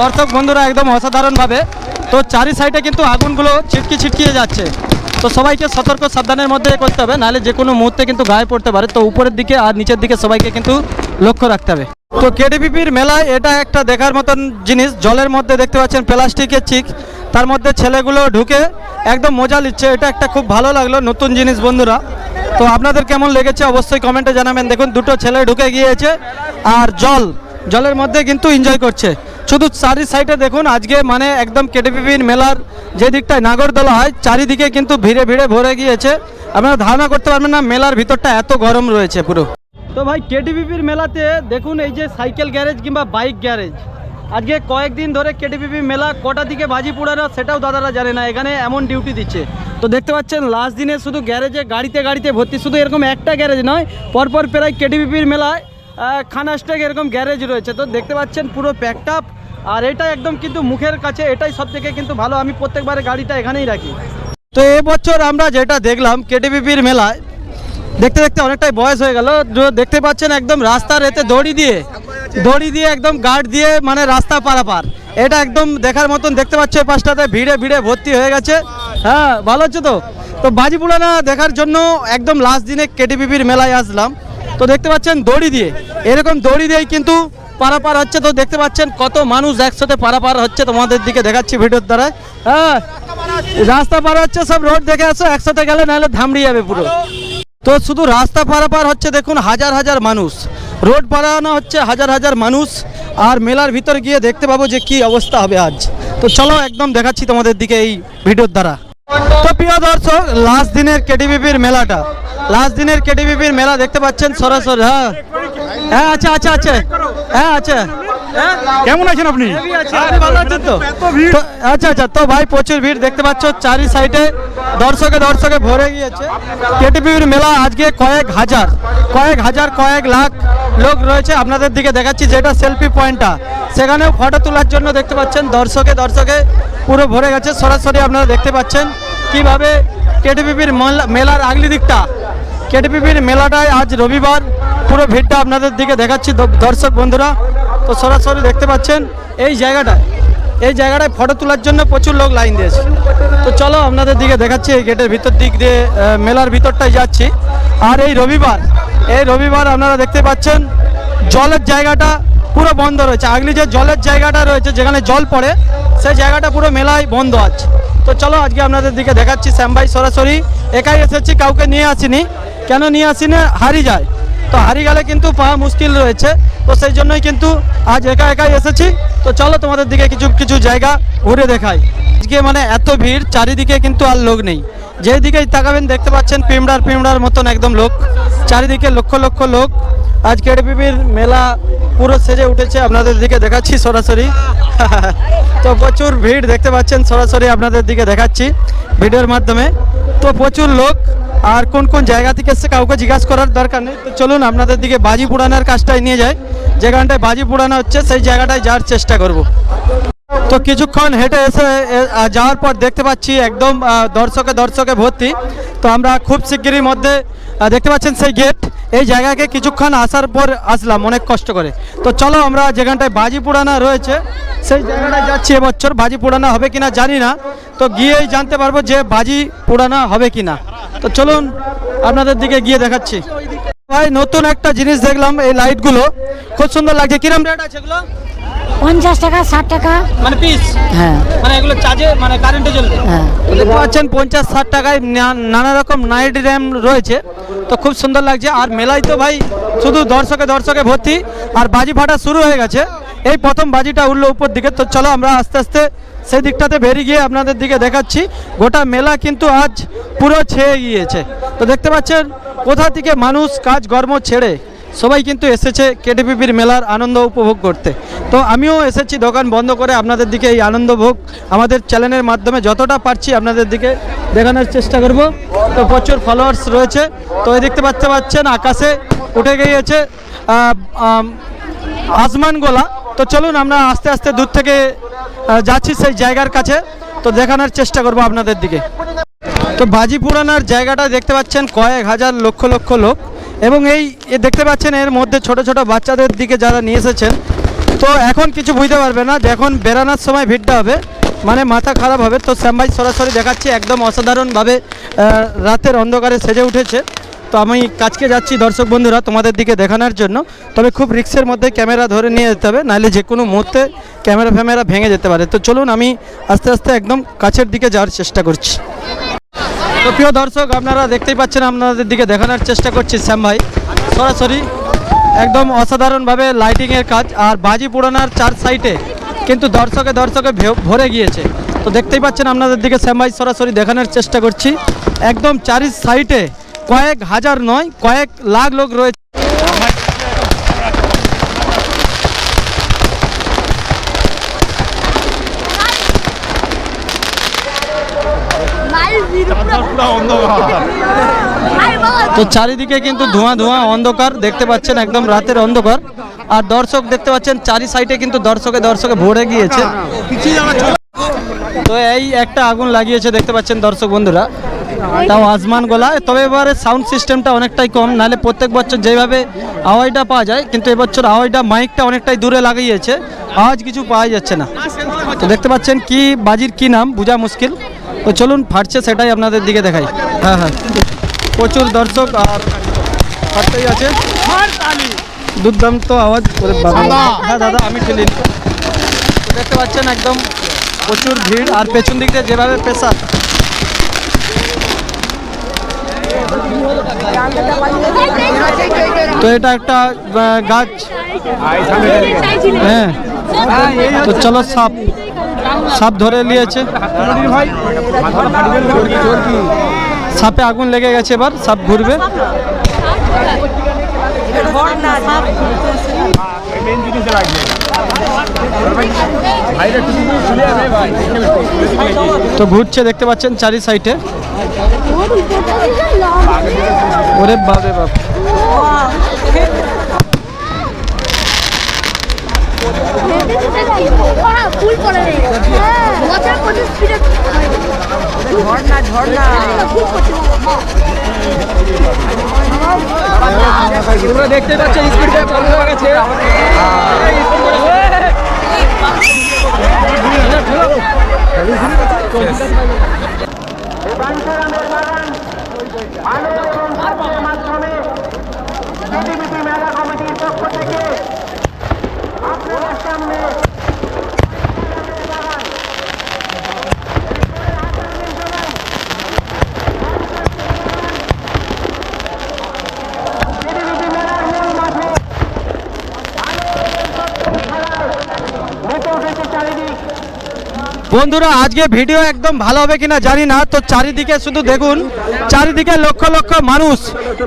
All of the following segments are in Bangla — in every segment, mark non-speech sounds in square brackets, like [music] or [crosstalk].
দর্শক বন্ধুরা, একদম অসাধারণভাবে। তো চারি সাইডে কিন্তু আগুনগুলো ছিটকি ছিটকিয়ে যাচ্ছে। তো সবাইকে সতর্ক সাবধানের মধ্যে করতে হবে, নাহলে যে কোনো মুহূর্তে কিন্তু গায়ে পড়তে পারে। তো উপরের দিকে আর নিচের দিকে সবাইকে কিন্তু লক্ষ্য রাখতে হবে। তো কেডিপিপির মেলায় এটা একটা দেখার মতন জিনিস। জলের মধ্যে দেখতে পাচ্ছেন প্লাস্টিকের চিক। তার মধ্যে ছেলেগুলো ঢুকে একদম মজা নিচ্ছে। এটা একটা খুব ভালো লাগল নতুন জিনিস বন্ধুরা। তো আপনাদের কেমন লেগেছে অবশ্যই কমেন্টে জানাবেন। দেখুন, দুটো ছেলে ঢুকে গিয়েছে আর জল। জলের মধ্যে কিন্তু এনজয় করছে। শুধু চারি সাইডে দেখুন, আজকে মানে একদম কেটিপিপির মেলার যে দিকটায় নাগরদোলা হয়, চারিদিকে কিন্তু ভিড়ে ভিড়ে ভরে গিয়েছে। আপনারা ধারণা করতে পারবেন না, মেলার ভিতরটা এত গরম রয়েছে পুরো। তো ভাই কেটিপিপির মেলাতে দেখুন, এই যে সাইকেল গ্যারেজ কিংবা বাইক গ্যারেজ। আজকে কয়েকদিন ধরে কেটিপিপি মেলা, কটা দিকে বাজি পোড়ানো, সেটাও দাদারা জানে না, এখানে এমন ডিউটি দিচ্ছে। তো দেখতে পাচ্ছেন লাস্ট দিনে শুধু গ্যারেজে, গাড়িতে গাড়িতে ভর্তি, শুধু এরকম একটা গ্যারেজ নয়, পরপর প্রায় কেটিপিপির মেলায় খানাস্টেক এরকম গ্যারেজ রয়েছে। তো দেখতে পাচ্ছেন, পুরো প্যাকটাপ আর এটা একদম কিন্তু মুখের কাছে, এটাই সব থেকে কিন্তু ভালো। আমি প্রত্যেকবারে গাড়িটা এখানেই রাখি। তো এবছর আমরা যেটা দেখলাম কেটিপিপির মেলায়, দেখতে দেখতে অনেকটাই বয়স হয়ে গেল। দেখতে পাচ্ছেন একদম রাস্তার এতে দড়ি দিয়ে দড়ি দিয়ে একদম গার্ড দিয়ে মানে রাস্তা পারাপার। এটা একদম দেখার মতন দেখতে পাচ্ছ, এই পাশটাতে ভিড়ে ভিড়ে ভর্তি হয়ে গেছে। হ্যাঁ ভালো হচ্ছে তো? তো বাজি পুরানা দেখার জন্য একদম লাস্ট দিনে কেটিপিপির মেলায় আসলাম। তো দেখতে পাচ্ছেন দড়ি দিয়ে। এরকম দড়ি দিয়েই কিন্তু পারাপার হচ্ছে তো দেখতে পাচ্ছেন কত মানুষ একসাথে পারাপার হচ্ছে তোমাদের দিকে দেখাচ্ছি ভিডিওর দ্বারা হ্যাঁ রাস্তা পার হচ্ছে, সব রোড দেখে আসো, একসাথে গেলে নাহলে ধামড়ি যাবে পুরো। তো শুধু রাস্তা পারাপার হচ্ছে, দেখুন, হাজার হাজার মানুষ। রোড পারানো হচ্ছে হাজার হাজার মানুষ, আর মেলার ভিতর গিয়ে দেখতে পাবো যে কি অবস্থা হবে আজ। তো চলো একদম দেখাচ্ছি তোমাদের দিকে এই ভিডিওর দ্বারা। তো প্রিয় দর্শক লাস্ট দিনের কেটিবিপির মেলাটা। লাস্ট দিনের কেটিবিপির মেলা দেখতে পাচ্ছেন সরাসরি হ্যাঁ। হ্যাঁ আচ্ছা আচ্ছা আচ্ছা হ্যাঁ আচ্ছা কেমন আছেন আপনি? ভালো আছেন তো- আচ্ছা আচ্ছা তো ভাই প্রচুর ভিড় দেখতে পাচ্ছ চারি সাইডে দর্শকে দর্শকে ভরে গিয়েছে। কেটিপির মেলা আজকে কয়েক হাজার কয়েক হাজার কয়েক লাখ লোক রয়েছে। আপনাদের দিকে দেখাচ্ছি যেটা সেলফি পয়েন্টটা। সেখানেও ফটো তোলার জন্য দেখতে পাচ্ছেন দর্শকে দর্শকে পুরো ভরে গেছে। সরাসরি আপনারা দেখতে পাচ্ছেন কীভাবে কেটিপিপির মেলার আগলি দিকটা। কেটিপিপির মেলাটায় আজ রবিবার পুরো ভিড়টা আপনাদের দিকে দেখাচ্ছি দর্শক বন্ধুরা। তো সরাসরি দেখতে পাচ্ছেন এই জায়গাটায় এই জায়গাটায় ফটো তোলার জন্য প্রচুর লোক লাইন দিয়েছে। তো চলো আপনাদের দিকে দেখাচ্ছি এই গেটের ভিতর দিক দিয়ে মেলার ভিতরটায় যাচ্ছি। আর এই রবিবার এই রবিবার আপনারা দেখতে পাচ্ছেন জলের জায়গাটা পুরো বন্ধ রয়েছে। আগলি যে জলের জায়গাটা রয়েছে, যেখানে জল পড়ে, সেই জায়গাটা পুরো মেলায় বন্ধ আছে। তো চলো আজকে আপনাদের দিকে দেখাচ্ছি শ্যাম ভাই সরাসরি। একাই এসেছি, কাউকে নিয়ে আসিনি। কেন নিয়ে আসিনি? হারিয়ে যায়। তো হারিয়ে গেলে কিন্তু পাওয়া মুশকিল রয়েছে। তো সেই জন্যই কিন্তু আজ একা একাই এসেছি। তো চলো তোমাদের দিকে কিছু কিছু জায়গা ঘুরে দেখাই। আজকে মানে এত ভিড়, চারিদিকে কিন্তু আর লোক নেই। যেই দিকেই তাকাবেন দেখতে পাচ্ছেন পিমড়ার পিমড়ার মতন একদম লোক। চারিদিকে লক্ষ লক্ষ লোক। আজ কেডিপিপির মেলা পুরো সেজে উঠেছে, আপনাদের দিকে দেখাচ্ছি সরাসরি। [laughs] তো প্রচুর ভিড় দেখতে পাচ্ছেন, সরাসরি আপনাদের দিকে দেখাচ্ছি ভিডিওর মাধ্যমে। তো প্রচুর লোক। আর কোন কোন জায়গা থেকে এসছে কাউকে জিজ্ঞাসা করার দরকার নেই। তো চলুন আপনাদের দিকে বাজি পোড়ানোর কাজটাই নিয়ে যায় যেখানটায় বাজি পোড়ানো হচ্ছে, সেই জায়গাটায় যাওয়ার চেষ্টা করব। তো কিছুক্ষণ হেঁটে এসে যাওয়ার পর দেখতে পাচ্ছি একদম দর্শকে দর্শকে ভর্তি। তো আমরা খুব শিগগিরই মধ্যে দেখতে পাচ্ছেন সেই গেট। এই জায়গাকে কিছুক্ষণ আসার পর আসলাম অনেক কষ্ট করে। তো চলো আমরা যেখানটায় বাজি পোড়ানো রয়েছে, সেই জায়গাটায় যাচ্ছি এবছর। বাজি পোড়ানো হবে কিনা জানি না। তো গিয়েই জানতে পারব যে বাজি পোড়ানো হবে কিনা। তো চলুন আপনাদের দিকে গিয়ে দেখাচ্ছি। ভাই, নতুন একটা জিনিস দেখলাম এই লাইটগুলো। খুব সুন্দর লাগছে। কিরম রেট আছে এগুলো? পঞ্চাশ টাকা ষাট টাকা। মানে পিস হ্যাঁ। মানে এগুলো চার্জে মানে কারেন্টে চলবে? হ্যাঁ। দেখতে পাচ্ছেন পঞ্চাশ ষাট টাকায় নানা রকম নাইট র্যাম রয়েছে। তো খুব সুন্দর লাগছে। আর মেলায় তো ভাই শুধু দর্শকে দর্শকে ভর্তি। আর বাজি ফাটা শুরু হয়ে গেছে। এই প্রথম বাজিটা উঠল উপর দিকে। তো চলো আমরা আস্তে আস্তে সেই দিকটাতে বেরিয়ে গিয়ে আপনাদের দিকে দেখাচ্ছি। গোটা মেলা কিন্তু আজ পুরো ছেয়ে গিয়েছে। তো দেখতে পাচ্ছেন কোথা থেকে মানুষ কাজ কর্ম ছেড়ে সবাই কিন্তু এসেছে কেটিপিপির মেলার আনন্দ উপভোগ করতে। তো আমিও এসেছি, দোকান বন্ধ করে আপনাদের দিকে এই আনন্দ ভোগ আমাদের চ্যানেলের মাধ্যমে যতটা পারছি আপনাদের দিকে দেখানোর চেষ্টা করব। তো প্রচুর ফলোয়ার্স রয়েছে। তো এই দেখতে পাচ্ছে পাচ্ছেন, আকাশে উঠে গিয়েছে আসমান গোলা। তো চলুন আমরা আস্তে আস্তে দূর থেকে যাচ্ছি সেই জায়গার কাছে। তো দেখানোর চেষ্টা করব আপনাদের দিকে। তো বাজি পুরানোর জায়গাটা দেখতে পাচ্ছেন, কয়েক হাজার লক্ষ লক্ষ লোক। এবং এই দেখতে পাচ্ছেন এর মধ্যে ছোট ছোট বাচ্চাদের দিকে যারা নিয়ে এসেছেন। তো এখন কিছু বুঝতে পারবে না যে এখন বেরানোর সময় ভিড়টা হবে মানে মাথা খারাপ হবে। তো শ্যাম ভাই সরাসরি দেখাচ্ছি, একদম অসাধারণভাবে রাতের অন্ধকারে সেজে উঠেছে। তো আমি কাজকে যাচ্ছি দর্শক বন্ধুরা তোমাদের দিকে দেখানোর জন্য। তবে খুব রিক্সের মধ্যে ক্যামেরা ধরে নিয়ে যেতে হবে, নাহলে যে কোনো মুহূর্তে ক্যামেরা ফ্যামেরা ভেঙে যেতে পারে। তো চলুন আমি আস্তে আস্তে একদম কাছের দিকে যাওয়ার চেষ্টা করছি। তো প্রিয় দর্শক, আপনারা দেখতেই পাচ্ছেন, আপনাদের দিকে দেখানোর চেষ্টা করছি শ্যাম ভাই। সরাসরি একদম অসাধারণভাবে লাইটিংয়ের কাজ, আর বাজি পোড়ানোর চার সাইটে কিন্তু দর্শকে দর্শকে ভরে গিয়েছে। তো দেখতেই পাচ্ছেন, আপনাদের দিকে শ্যাম ভাই সরাসরি দেখানোর চেষ্টা করছি। একদম চারি সাইটে কয়েক হাজার নয়, কয়েক লাখ লোক রয়েছে। তো চারিদিকে কিন্তু ধোঁয়া ধোঁয়া অন্ধকার, দেখতে পাচ্ছেন একদম রাতের অন্ধকার। আর দর্শক দেখতে পাচ্ছেন, চারি সাইডে কিন্তু দর্শকে দর্শকে ভরে গিয়েছে। তো এই একটা আগুন লাগিয়েছে, দেখতে পাচ্ছেন দর্শক বন্ধুরা। তাও আসমান গোলা। তবে এবারে সাউন্ড সিস্টেমটা অনেকটাই কম, নাহলে প্রত্যেক বছর যেভাবে আওয়াজটা পাওয়া যায়, কিন্তু এবছর আওয়াজটা মাইকটা অনেকটাই দূরে লাগিয়েছে। আওয়াজ কিছু পাওয়া যাচ্ছে না। তো দেখতে পাচ্ছেন কি, বাজির কি নাম, বোঝা মুশকিল। তো চলুন ফাটছে সেটাই আপনাদের দিকে দেখাই হ্যাঁ হ্যাঁ প্রচুর দর্শক আর ফাটতেই আছে। দুর্দান্ত আওয়াজ ওরে বাবা। হ্যাঁ দাদা আমি ঠেলি তো দেখতে পাচ্ছেন একদম প্রচুর ভিড়। আর পেছন দিক দিয়ে যেভাবে প্রেসার তো এটা একটা আহ, গাছ। হ্যাঁ। তো চলো সাপ। সাপ ধরে নিয়েছে। সাপে আগুন লেগে গেছে এবার, সাপ ঘুরবে। তো ঘুরছে, দেখতে পাচ্ছেন চারি সাইডে। ওরে বাপরে বাপ। স্পিডে ঝর্ণা ঝর্ণা ফুল পড়ছে তোমরা দেখতে পাচ্ছ স্পিডটা চালু হয়ে গেছে। বন্ধুরা, আজকে ভিডিও একদম ভালো হবে কিনা জানি না, তো চারিদিকে শুধু দেখুন, চারিদিকে লক্ষ লক্ষ মানুষ।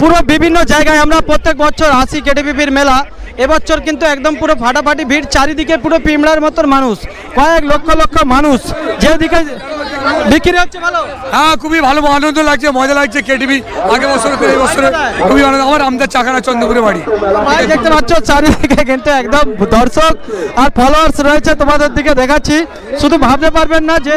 পুরো বিভিন্ন জায়গায় আমরা প্রত্যেক বছর আসি কেটিপিপির মেলা। এবছর কিন্তু একদম পুরো ফাটাফাটি ভিড় চারিদিকে পুরো পিমড়ার মতন মানুষ কয়েক লক্ষ লক্ষ মানুষ। যেদিকে বিক্রি হচ্ছে ভালো? হ্যাঁ খুবই ভালো আনন্দ লাগছে মজা লাগছে কেটিভি আগে বছর এই বছরে খুবই আনন্দ। আমার আমদার চাকানা চন্দ্রপুরে বাড়ি। ভাই দেখতে পাচ্ছ চারিদিকে কিন্তু একদম দর্শক আর ফলোয়ার্স রয়েছে তোমাদের দিকে দেখাচ্ছি। শুধু ভাবতে পারবেন না যে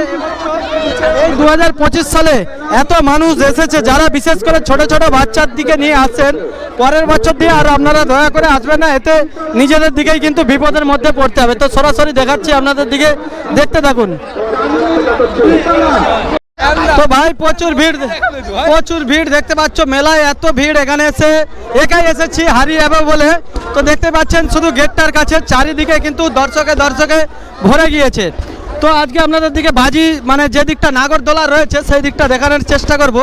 এই দু হাজার পঁচিশ সালে এত মানুষ এসেছে যারা বিশেষ করে ছোট ছোট বাচ্চার দিকে নিয়ে আসছেন। পরের বছর দিয়ে আর আপনারা দয়া করে আসবেন না, এতে নিজেদের দিকেই কিন্তু বিপদের মধ্যে পড়তে হবে। তো সরাসরি দেখাচ্ছি আপনাদের দিকে, দেখতে থাকুন। তো ভাই, প্রচুর ভিড় প্রচুর ভিড় দেখতে পাচ্ছ, মেলায় এত ভিড় এখানে এসে, একাই এসেছি, হারিয়ে যাবে বলে। তো দেখতে পাচ্ছেন, শুধু গেটটার কাছে চারিদিকে কিন্তু দর্শকে দর্শকে ভরে গিয়েছে। তো আজকে আপনাদের দিকে বাজি মানে যে দিকটা নাগরদোলা রয়েছে, সেই দিকটা দেখানোর চেষ্টা করব।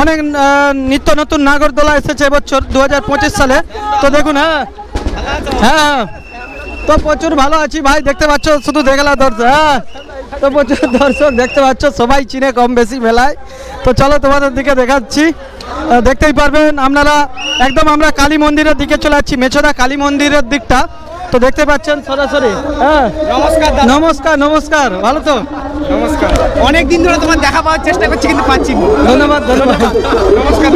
অনেক নিত্য নতুন নাগরদোলা এসেছে এবছর দু হাজার পঁচিশ সালে। তো দেখুন হ্যাঁ হ্যাঁ তো প্রচুর ভালো আছি ভাই, দেখতে পাচ্ছ, শুধু দেখলা দর্শক হ্যাঁ। তো প্রচুর দর্শক দেখতে পাচ্ছ, সবাই চিনে কম বেশি মেলায় তো চলো তোমাদের দিকে দেখাচ্ছি। দেখতেই পারবেন, আপনারা, একদম আমরা কালী মন্দিরের দিকে চলে যাচ্ছি, মেছদা কালী মন্দিরের দিকটা। তো দেখতে পাচ্ছেন সরাসরি। হ্যাঁ। নমস্কার নমস্কার নমস্কার। ভালো তো? নমস্কার। অনেক দিন ধরে তোমার দেখা পাওয়ার চেষ্টা করছি কিন্তু পাচ্ছি ধন্যবাদ ধন্যবাদ। নমস্কার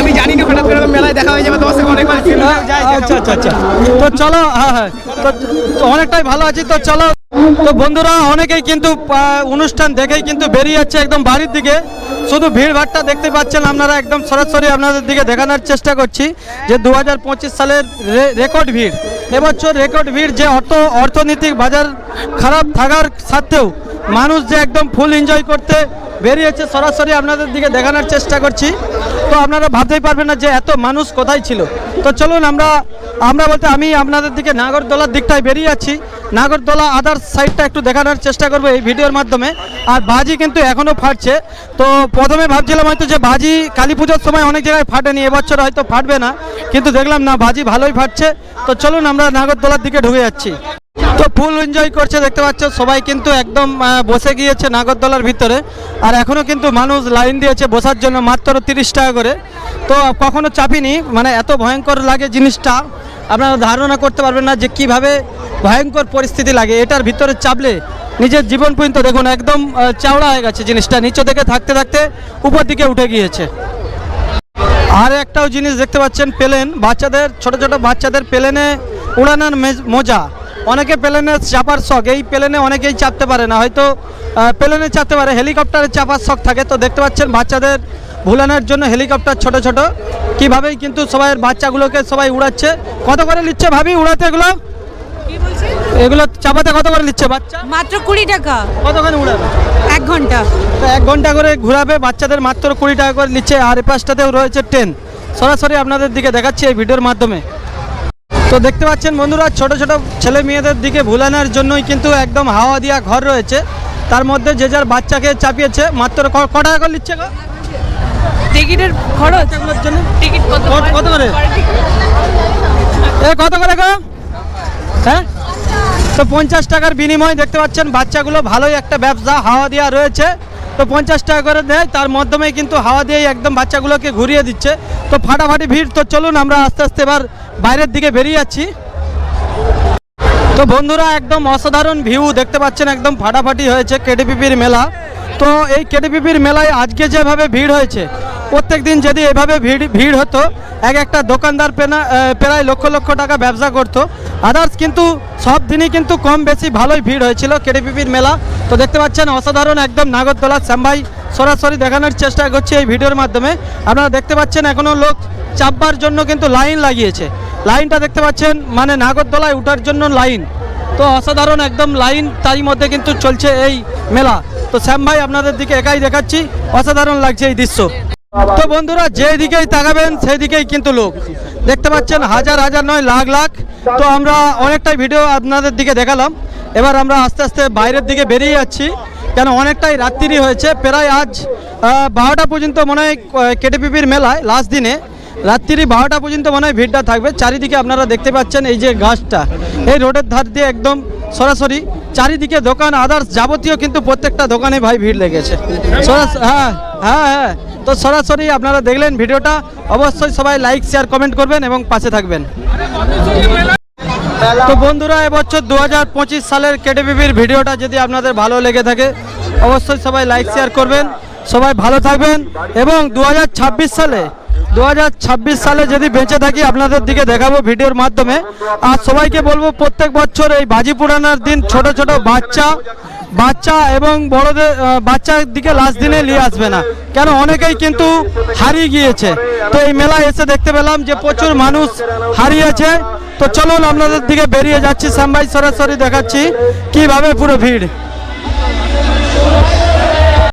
আমি জানি না হঠাৎ করে মেলায় দেখা হয়ে যাবে তোমার সঙ্গে অনেকবার দেখা আচ্ছা আচ্ছা আচ্ছা। তো চলো হ্যাঁ হ্যাঁ। তো অনেকটাই ভালো আছি তো চলো। তো বন্ধুরা অনেকেই কিন্তু অনুষ্ঠান দেখেই কিন্তু বেরিয়ে যাচ্ছে একদম বাড়ির দিকে। শুধু ভিড় ভাড়টা দেখতে পাচ্ছেন আপনারা একদম সরাসরি আপনাদের দিকে দেখানোর চেষ্টা করছি যে দুহাজার পঁচিশ সালের রেকর্ড ভিড়। এবছর রেকর্ড ভিড় যে অর্থ, অর্থনৈতিক বাজার খারাপ থাকার সত্ত্বেও মানুষ যে একদম ফুল এনজয় করতে বেরিয়েছে, সরাসরি আপনাদের দিকে দেখানোর চেষ্টা করছি। তো আপনারা ভাবতেই পারবেন না যে এত মানুষ কোথায় ছিল। তো চলুন আমরা আমরা বলতে আমি আপনাদের দিকে নাগরদোলার দিকটায় বেরিয়ে আছি। নাগরদোলা আদার সাইডটা একটু দেখানোর চেষ্টা করব এই ভিডিওর মাধ্যমে। আর বাজি কিন্তু এখনও ফাটছে। তো প্রথমে ভাবছিলাম হয়তো যে বাজি কালী পুজোর সময় অনেক জায়গায় ফাটেনি, এবছর হয়তো ফাটবে না। কিন্তু দেখলাম না, বাজি ভালোই ফাটছে। তো চলুন আমরা নাগরদোলার দিকে ঢুকে যাচ্ছি। তো ফুল এনজয় করছে, দেখতে পাচ্ছ? সবাই কিন্তু একদম বসে গিয়েছে নাগরদোলার ভিতরে। আর এখনও কিন্তু মানুষ লাইন দিয়েছে বসার জন্য মাত্র তিরিশ টাকা করে। তো কখনো চাপিনি মানে এত ভয়ঙ্কর লাগে জিনিসটা। আপনারা ধারণা করতে পারবেন না যে কীভাবে ভয়ঙ্কর পরিস্থিতি লাগে। এটার ভিতরে চাপলে নিজের জীবন পর্যন্ত দেখুন, একদম চাওড়া হয়ে গেছে জিনিসটা। নিচে থেকে থাকতে থাকতে উপর দিকে উঠে গিয়েছে। আর একটাও জিনিস দেখতে পাচ্ছেন, প্লেন। বাচ্চাদের, ছোট ছোট বাচ্চাদের প্লেনে উড়ানোর মজা। অনেকে প্লেনে চাপার শখ এই প্লেনে অনেকেই চাপতে পারে না। হয়তো প্লেনে চাপতে পারে হেলিকপ্টারে চাপার শখ থাকে। তো দেখতে পাচ্ছেন বাচ্চাদের ভুলানোর জন্য হেলিকপ্টার ছোট ছোট। কীভাবেই কিন্তু সবাই বাচ্চাগুলোকে সবাই উড়াচ্ছে। কত করে নিচ্ছে ভাবি? উড়াতে এগুলো? এগুলো চাপাতে কত করে নিচ্ছে বাচ্চা? মাত্র কুড়ি টাকা। কতখানি উড়াবে? এক ঘণ্টা। তো এক ঘণ্টা করে ঘোরাবে বাচ্চাদের মাত্র কুড়ি টাকা করে নিচ্ছে। আর এ পাশটাতেও রয়েছে ট্রেন। সরাসরি আপনাদের দিকে দেখাচ্ছি এই ভিডিওর মাধ্যমে। তো দেখতে পাচ্ছেন বন্ধুরা ছোট ছোট ছেলে মেয়েদের দিকে ভুলানোর জন্যই কিন্তু একদম হাওয়া দেওয়া ঘর রয়েছে। তার মধ্যে যে যার বাচ্চাকে চাপিয়েছে মাত্র ক- টাকা করে নিচ্ছে? টিকিটের খরচ? জন্য? টিকিট কত করে? এ কত করে গো? হ্যাঁ? তো পঞ্চাশ টাকার বিনিময়ে দেখতে পাচ্ছেন বাচ্চাগুলো ভালোই একটা ব্যবসা হাওয়া দেওয়া রয়েছে। তো পঞ্চাশ টাকা করে দেয় তার মাধ্যমে কিন্তু হাওয়া দিয়েই একদম বাচ্চাগুলোকে ঘুরিয়ে দিচ্ছে। তো ফাটাফাটি ভিড় তো চলুন আমরা আস্তে আস্তে এবার বাইরের দিকে বেরিয়ে যাচ্ছি। তো বন্ধুরা, একদম অসাধারণ ভিউ দেখতে পাচ্ছেন, একদম ফাটাফাটি হয়েছে কেডিপিপির মেলা। তো এই কেডিপিপির মেলায় আজকে যেভাবে ভিড় হয়েছে, প্রত্যেক দিন যদি এভাবে ভিড় ভিড় হতো, এক একটা দোকানদার পেনা প্রায় লক্ষ লক্ষ টাকা ব্যবসা করতো। আদার্স কিন্তু সব দিনই কিন্তু কম বেশি ভালোই ভিড় হয়েছিল কেডিপিপির মেলা। তো দেখতে পাচ্ছেন, অসাধারণ একদম নাগরদোলা। শ্যামভাই সরাসরি দেখানোর চেষ্টা করছি এই ভিডিওর মাধ্যমে। আপনারা দেখতে পাচ্ছেন এখনও লোক চাপবার জন্য কিন্তু লাইন লাগিয়েছে। লাইনটা দেখতে পাচ্ছেন মানে নাগরদোলায় ওঠার জন্য লাইন। তো অসাধারণ একদম লাইন, তারই মধ্যে কিন্তু চলছে এই মেলা। তো শ্যাম ভাই, আপনাদের দিকে একাই দেখাচ্ছি, অসাধারণ লাগছে এই দৃশ্য। তো বন্ধুরা, যেদিকেই তাকাবেন সেই দিকেই কিন্তু লোক। দেখতে পাচ্ছেন, হাজার হাজার নয়, লাখ লাখ। তো আমরা অনেকটাই ভিডিও আপনাদের দিকে দেখালাম। এবার আমরা আস্তে আস্তে বাইরের দিকে বেরিয়ে যাচ্ছি, কেন অনেকটাই রাত্রি হয়েছে। প্রায় আজ বারোটা পর্যন্ত মনে হয় কেটিপিপির মেলায় লাস্ট দিনে। রাত্রি বারোটা পর্যন্ত মনে হয় ভিড়টা থাকবে। চারিদিকে আপনারা দেখতে পাচ্ছেন এই যে গাছটা। এই রোডের ধার দিয়ে একদম সরাসরি চারিদিকে দোকান আদার্স যাবতীয় কিন্তু প্রত্যেকটা দোকানে ভাই ভিড় লেগেছে। হ্যাঁ হ্যাঁ হ্যাঁ। তো সরাসরি আপনারা দেখলেন ভিডিওটা। অবশ্যই সবাই লাইক শেয়ার কমেন্ট করবেন এবং পাশে থাকবেন। তো বন্ধুরা, এবছর দু হাজার পঁচিশ সালের কেটিভিভির ভিডিওটা যদি আপনাদের ভালো লেগে থাকে, অবশ্যই সবাই লাইক শেয়ার করবেন। সবাই ভালো থাকবেন এবং দু হাজার ছাব্বিশ সালে দু হাজার ছাব্বিশ সালে যদি বেঁচে থাকি আপনাদের দিকে দেখাবো ভিডিওর মাধ্যমে। আর সবাইকে বলব, প্রত্যেক বছর এই বাজি পুরানোর দিন ছোট ছোট বাচ্চা বাচ্চা এবং বড়দের বাচ্চার দিকে লাস্ট দিনে নিয়ে আসবে না। কেন? অনেকেই কিন্তু হারিয়ে গিয়েছে। তো এই মেলায় এসে দেখতে পেলাম যে প্রচুর মানুষ হারিয়েছে। তো চলুন আপনাদের দিকে বেরিয়ে যাচ্ছি শ্যামভাই সরাসরি দেখাচ্ছি কীভাবে পুরো ভিড়।